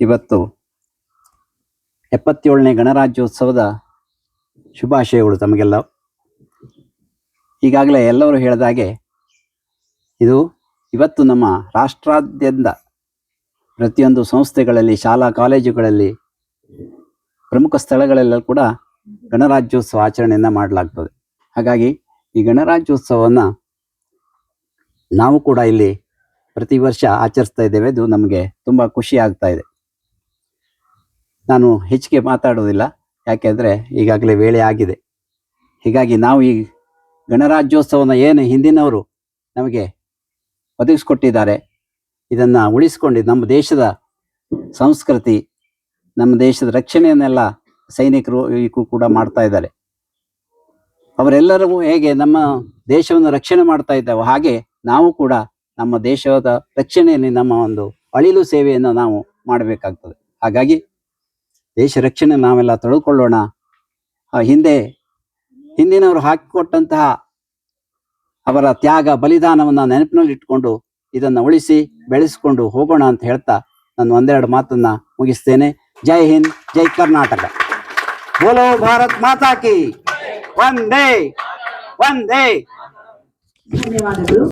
ಇವತ್ತು ಎಪ್ಪತ್ತೇಳನೇ ಗಣರಾಜ್ಯೋತ್ಸವದ ಶುಭಾಶಯಗಳು ತಮಗೆಲ್ಲ. ಈಗಾಗಲೇ ಎಲ್ಲರೂ ಹೇಳಿದಾಗೆ ಇದು ಇವತ್ತು ನಮ್ಮ ರಾಷ್ಟ್ರಾದ್ಯಂತ ಪ್ರತಿಯೊಂದು ಸಂಸ್ಥೆಗಳಲ್ಲಿ, ಶಾಲಾ ಕಾಲೇಜುಗಳಲ್ಲಿ, ಪ್ರಮುಖ ಸ್ಥಳಗಳೆಲ್ಲ ಕೂಡ ಗಣರಾಜ್ಯೋತ್ಸವ ಆಚರಣೆಯನ್ನು ಮಾಡಲಾಗ್ತದೆ. ಹಾಗಾಗಿ ಈ ಗಣರಾಜ್ಯೋತ್ಸವವನ್ನು ನಾವು ಕೂಡ ಇಲ್ಲಿ ಪ್ರತಿ ವರ್ಷ ಆಚರಿಸ್ತಾ ಇದ್ದೇವೆ. ಇದು ನಮಗೆ ತುಂಬ ಖುಷಿ ಆಗ್ತಾ ಇದೆ. ನಾನು ಹೆಚ್ಚಿಗೆ ಮಾತಾಡೋದಿಲ್ಲ ಯಾಕೆಂದರೆ ಈಗಾಗಲೇ ವೇಳೆ ಆಗಿದೆ. ಹೀಗಾಗಿ ನಾವು ಈ ಗಣರಾಜ್ಯೋತ್ಸವನ ಏನು ಹಿಂದಿನವರು ನಮಗೆ ಒದಗಿಸ್ಕೊಟ್ಟಿದ್ದಾರೆ. ಇದನ್ನು ಉಳಿಸ್ಕೊಂಡು ನಮ್ಮ ದೇಶದ ಸಂಸ್ಕೃತಿ, ನಮ್ಮ ದೇಶದ ರಕ್ಷಣೆಯನ್ನೆಲ್ಲ ಸೈನಿಕರು ಈಗೂ ಕೂಡ ಮಾಡ್ತಾ ಇದ್ದಾರೆ. ಅವರೆಲ್ಲರೂ ಹೇಗೆ ನಮ್ಮ ದೇಶವನ್ನು ರಕ್ಷಣೆ ಮಾಡ್ತಾ ಇದ್ದಾವೆ ಹಾಗೆ ನಾವು ಕೂಡ ನಮ್ಮ ದೇಶದ ರಕ್ಷಣೆಯಲ್ಲಿ ನಮ್ಮ ಒಂದು ಅಳಿಲು ಸೇವೆಯನ್ನು ನಾವು ಮಾಡಬೇಕಾಗ್ತದೆ. ಹಾಗಾಗಿ ದೇಶ ರಕ್ಷಣೆ ನಾವೆಲ್ಲ ಆ ಹಿಂದೆ ಹಿಂದಿನವರು ಹಾಕಿಕೊಟ್ಟಂತಹ ಅವರ ತ್ಯಾಗ ಬಲಿದಾನವನ್ನು ನೆನಪಿನಲ್ಲಿ ಇಟ್ಕೊಂಡು ಇದನ್ನು ಉಳಿಸಿ ಬೆಳೆಸಿಕೊಂಡು ಹೋಗೋಣ ಅಂತ ಹೇಳ್ತಾ ನಾನು ಒಂದೆರಡು ಮಾತನ್ನ ಮುಗಿಸ್ತೇನೆ. ಜೈ ಹಿಂದ್, ಜೈ ಕರ್ನಾಟಕ. ಬೋಲೋ ಭಾರತ್ ಮಾತಾ ಕಿ. ಒಂದೇ ವಂದೇ. ಧನ್ಯವಾದಗಳು